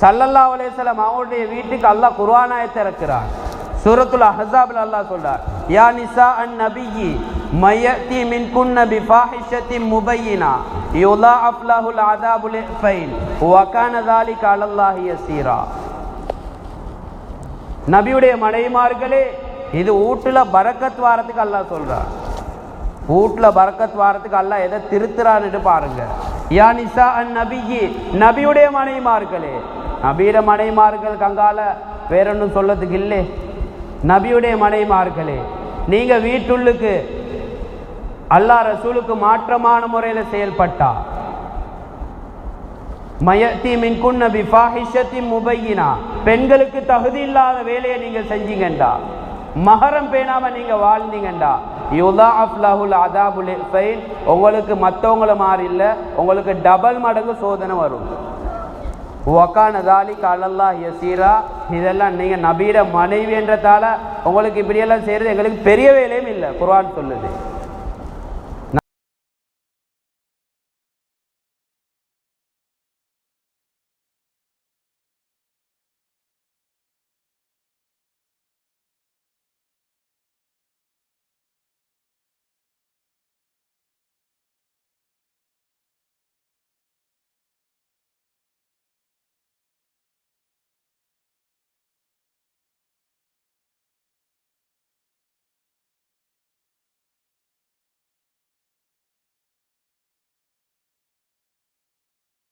சல்லல்லா அலேசலம் அவங்களுடைய வீட்டுக்கு அல்லாஹ் குர்ஆனாயத்தை இறக்கிறார் சூரத்துல் அஹஸாபில் அல்லாஹ் சொல்றார் யா நிசா அன் நபியி மையத்தி மின் குன்ன பி ஃபாஹிஷத்தி முபையினா யுலா அப்லாஹுல் அதாபுல் ஃபைன் வகான தாலிக அலல்லாஹி யசீரா. நபியுடைய மனைவிமார்களே இது ஊட்டில் பரக்கத் வாரத்துக்கு அல்லாஹ் சொல்கிறார் வீட்டுல பரக்கத் வாரத்துக்கு அல்லாஹ் எதை திருத்துறான்னு பாருங்க. யா நிசா அன் நபியி நபியுடைய மனைவிமார்களே நபியுடைய மனைமார்கள் கங்கால வேற ஒன்றும் சொல்லதுக்கு இல்லை. நபியுடைய மனைமார்களே நீங்க வீட்டுள்ளுக்கு அல்லாஹ் ரசூலுக்கு மாற்றமான முறையில் செயல்பட்டா? மயத்தி மின் குன்ன ஃபாஹிஷத்தி முபையினா? பெண்களுக்கு தகுதி இல்லாத வேலையை நீங்க செஞ்சீங்கண்டா? மகரம் பேணாமல் நீங்க வாழ்ந்தீங்கண்டா? யுதா அஃப்லாஹுல் அதாபுல் ஃபைன் உங்களுக்கு மற்றவங்கள மாதிரி இல்லை. உங்களுக்கு டபுள் மடங்கு சோதனை வரும். ஒக்கான தாலி கலல்லா யசீரா இதெல்லாம் நீங்கள் நபீட மனைவி என்றதால உங்களுக்கு இப்படியெல்லாம் செய்கிறது எங்களுக்கு பெரிய வேலையும் இல்லை. குர்வான் சொல்லுது.